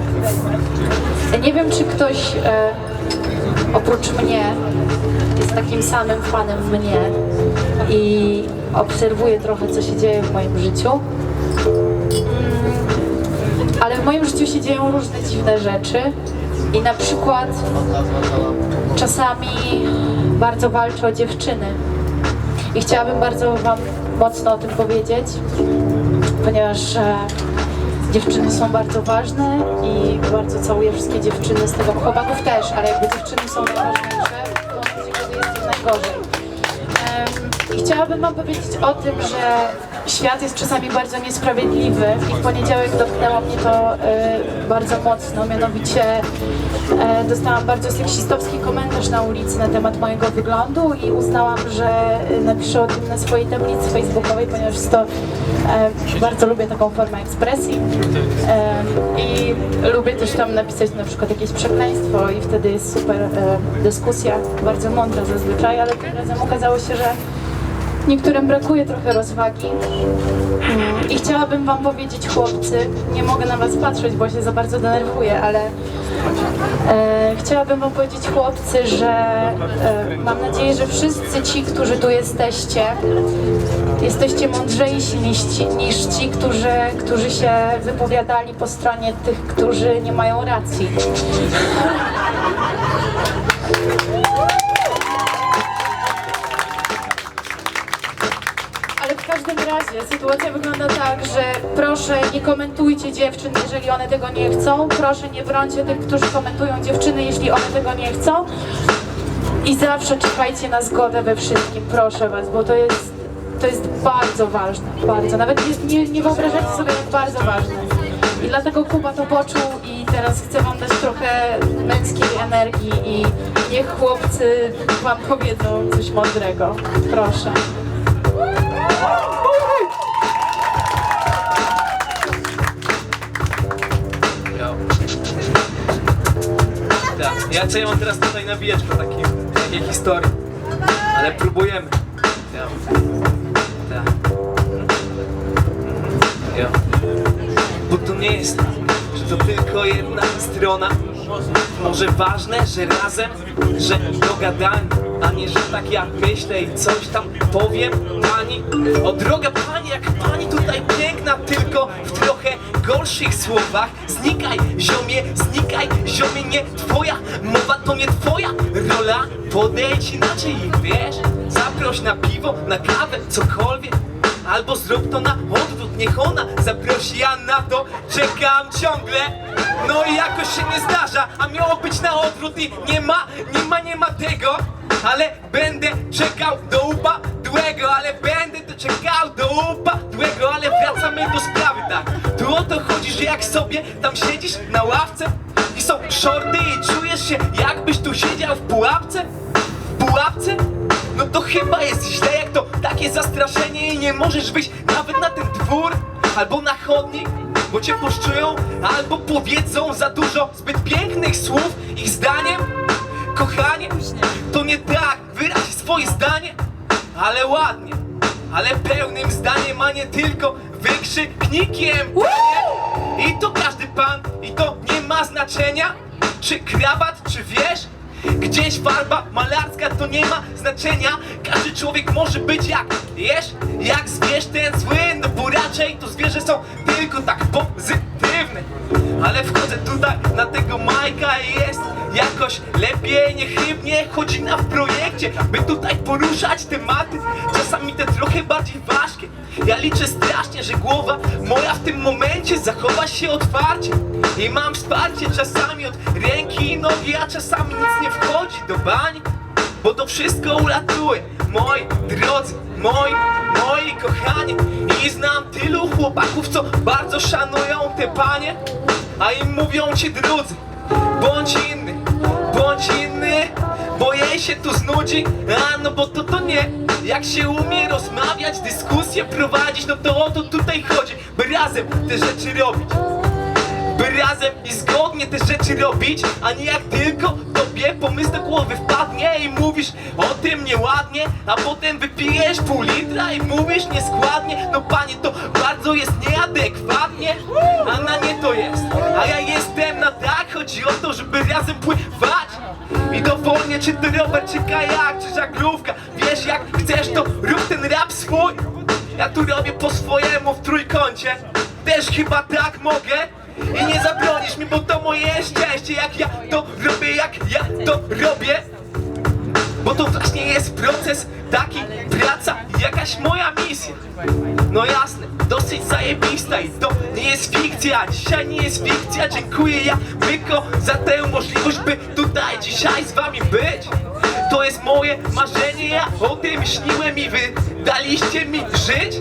przykład. Nie wiem, czy ktoś e, oprócz mnie jest takim samym fanem mnie i obserwuje trochę, co się dzieje w moim życiu. Mm, Ale w moim życiu się dzieją różne dziwne rzeczy i na przykład czasami bardzo walczę o dziewczyny. I chciałabym bardzo Wam mocno o tym powiedzieć, ponieważ e, dziewczyny są bardzo ważne i bardzo całuję wszystkie dziewczyny z tego, chłopaków też, ale jakby dziewczyny są najważniejsze, to jest najgorzej. I chciałabym Wam powiedzieć o tym, że świat jest czasami bardzo niesprawiedliwy. I w poniedziałek dotknęło mnie to e, bardzo mocno, mianowicie e, dostałam bardzo seksistowski komentarz na ulicy na temat mojego wyglądu i uznałam, że e, napiszę o tym na swojej tablicy facebookowej, ponieważ to, e, bardzo lubię taką formę ekspresji. E, i lubię też tam napisać na przykład jakieś przekleństwo i wtedy jest super e, dyskusja, bardzo mądra zazwyczaj, ale tym razem okazało się, że Niektórym brakuje trochę rozwagi. Mm, I chciałabym Wam powiedzieć, chłopcy, nie mogę na Was patrzeć, bo się za bardzo denerwuję, ale e, chciałabym Wam powiedzieć, chłopcy, że e, mam nadzieję, że wszyscy ci, którzy tu jesteście, jesteście mądrzejsi niż ci, niż ci którzy, którzy się wypowiadali po stronie tych, którzy nie mają racji. Sytuacja wygląda tak, że proszę nie komentujcie dziewczyn, jeżeli one tego nie chcą. Proszę nie brońcie tych, którzy komentują dziewczyny, jeśli one tego nie chcą. I zawsze czekajcie na zgodę we wszystkim, proszę was, bo to jest, to jest bardzo ważne, bardzo. Nawet nie, nie, wyobrażacie sobie, jak bardzo ważne. I dlatego Kuba to poczuł i teraz chcę wam dać trochę męskiej energii i niech chłopcy wam powiedzą coś mądrego. Proszę. Tak, ja co ja mam teraz tutaj nawijać po takim, takiej historii, ale próbujemy. Ja. Tak. Ja. Bo to nie jest tak, że to tylko jedna strona. Może ważne, że razem, że dogadani, a nie, że tak jak myślę i coś tam powiem pani. O droga pani, pani tutaj piękna, tylko w trochę gorszych słowach. Znikaj, ziomie, znikaj, ziomie, nie twoja mowa, to nie twoja rola. Podejdź inaczej, wiesz? Zaproś na piwo, na kawę, cokolwiek. Albo zrób to na odwrót, niech ona zaprosi, ja na to czekam ciągle No i jakoś się nie zdarza, a miało być na odwrót i nie ma, nie ma, nie ma tego Ale będę czekał do jak sobie tam siedzisz na ławce I są shorty i czujesz się jakbyś tu siedział w pułapce W pułapce? No to chyba jest źle jak to takie zastraszenie i nie możesz wyjść nawet na ten dwór albo na chodnik, bo cię poszczują albo powiedzą za dużo zbyt pięknych słów ich zdaniem. Kochanie, to nie tak, wyraź swoje zdanie, ale ładnie, ale pełnym zdaniem, a nie tylko wykrzyknikiem. I to każdy pan, i to nie ma znaczenia, czy krawat, czy wiesz, Gdzieś farba malarska to nie ma znaczenia. Każdy człowiek może być jak jesz Jak zwierz. Ten zły No bo raczej to zwierzę są tylko tak pozytywne Ale wchodzę tutaj na tego Majka i jest jakoś lepiej, niechybnie Chodzi nam w projekcie, by tutaj poruszać tematy. Czasami te trochę bardziej ważkie. Ja liczę strasznie, że głowa moja w tym momencie zachowa się otwarcie. I mam wsparcie czasami od ręki i nogi, a czasami nic nie wchodzi do bani Bo to wszystko uratuje, moi drodzy, moi, moi kochani I znam tylu chłopaków, co bardzo szanują te panie A im mówią ci drudzy, bądź inny, bądź inny Bo jej się tu znudzi, a no bo to to nie Jak się umie rozmawiać, dyskusję prowadzić No to o to tutaj chodzi, by razem te rzeczy robić. By razem i zgodnie te rzeczy robić, a nie jak tylko tobie pomysł do głowy mówisz o tym nieładnie, a potem wypijesz pół litra i mówisz nieskładnie. No panie, to bardzo jest nieadekwatnie, a na nie to jest, a ja jestem razem pływać. I dowolnie czy to rower, czy kajak, czy żaglówka? Wiesz jak chcesz to rób ten rap swój. Ja tu robię po swojemu w trójkącie. Też chyba tak mogę. I nie zabronisz mi, bo to moje szczęście. Jak ja to robię, jak ja to robię proces taki, praca, jakaś moja misja. No jasne, dosyć zajebista i to nie jest fikcja Dzisiaj nie jest fikcja, dziękuję ja Myko za tę możliwość, by tutaj dzisiaj z wami być. To jest moje marzenie, ja o tym śniłem i wy daliście mi żyć.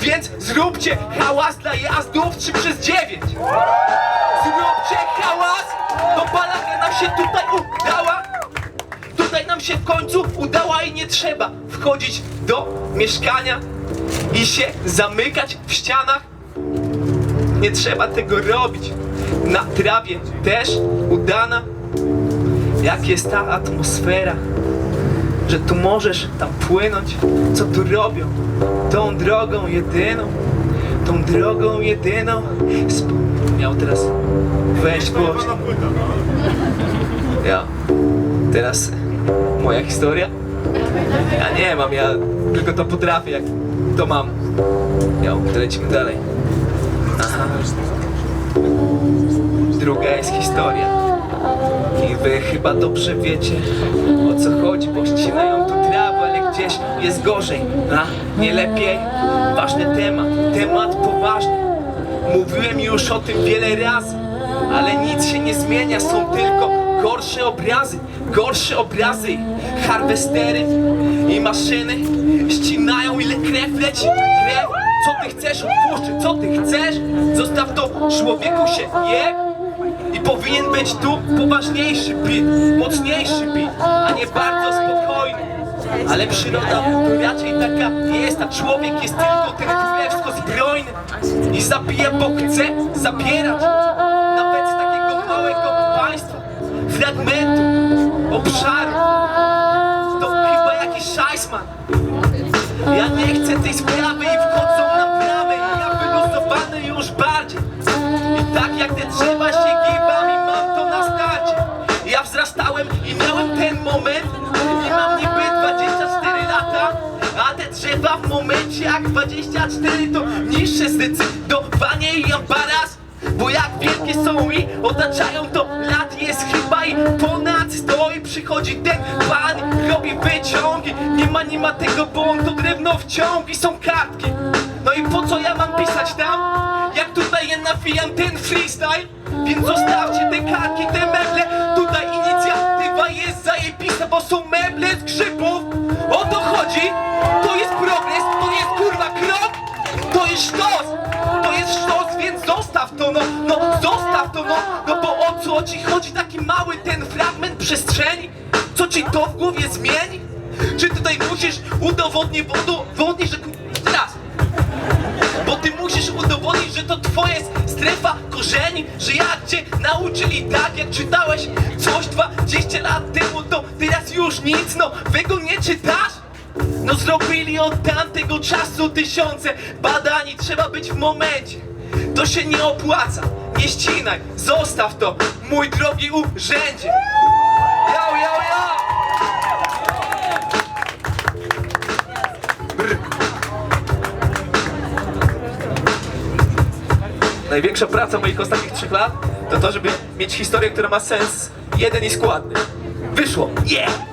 Więc zróbcie hałas dla jazdów 3 przez 9 Zróbcie hałas, bo balaga nam się tutaj udała końcu udała i nie trzeba wchodzić do mieszkania i się zamykać w ścianach. Nie trzeba tego robić. Na trawie też udana. Jak jest ta atmosfera, że tu możesz tam płynąć. Co tu robią? Tą drogą jedyną, tą drogą jedyną. Sp- miał teraz wejść głośno. Ja. Teraz moja historia. Ja nie mam, ja tylko to potrafię, jak to mam. Ja, lecimy dalej. Aha. Druga jest historia. I wy chyba dobrze wiecie o co chodzi, bo ścinają tu trawę, ale gdzieś jest gorzej. A nie lepiej? Ważny temat, temat poważny. Mówiłem już o tym wiele razy, ale nic się nie zmienia, są tylko gorsze obrazy, gorsze obrazy. Harwestery i maszyny ścinają ile krew leci, krew. Co ty chcesz odpuszczyć, co ty chcesz? Zostaw to człowieku się je. I powinien być tu poważniejszy beat, mocniejszy beat, a nie bardzo spokojny. Ale przyroda to raczej taka jest, a człowiek jest tylko ten królewsko zbrojny i zabija, bo chce zabierać. Nawet z takiego małego państwa, fragmentu, obszaru. To chyba jakiś szajsman. Ja nie chcę tej sprawy i wchodzą na bramę i ja wyluzowany już bardziej. I tak jak te drzewa się gibami mam to na starcie Ja wzrastałem i miałem ten moment I mam niby 24 lata A te drzewa w momencie jak 24 to niższe zdecydowanie i ambaras Bo jak wielkie są i otaczają to lat jest chyba i ponad 100 I przychodzi ten pan, robi wyciągi. Nie ma, nie ma tego, bo on to drewno wciągi Są kartki. No i po co ja mam pisać tam? Jak tutaj ja nawijam ten freestyle? Więc zostawcie te kartki, te meble. Tutaj inicjatywa jest zajebista Bo są meble z grzybów. O to chodzi? To jest progres, to jest kurwa krok? To jest sztos To jest sztos, zostaw to no No zostaw to no No bo o co ci chodzi? Taki mały ten fragment przestrzeni Co ci to w głowie zmieni? Czy tutaj musisz udowodnić, udowodnić, że teraz bo ty musisz udowodnić, że to twoja jest strefa korzeni Że jak cię nauczyli tak, jak czytałeś coś 20 lat temu To teraz już nic, no wy go nie czytasz? No zrobili od tamtego czasu tysiące badań i trzeba być w momencie To się nie opłaca, nie ścinaj, zostaw to, mój drogi urzędzie Yo, yo, yo! Największa praca moich ostatnich trzech lat to to, żeby mieć historię, która ma sens jeden i składny. Wyszło! Yeah!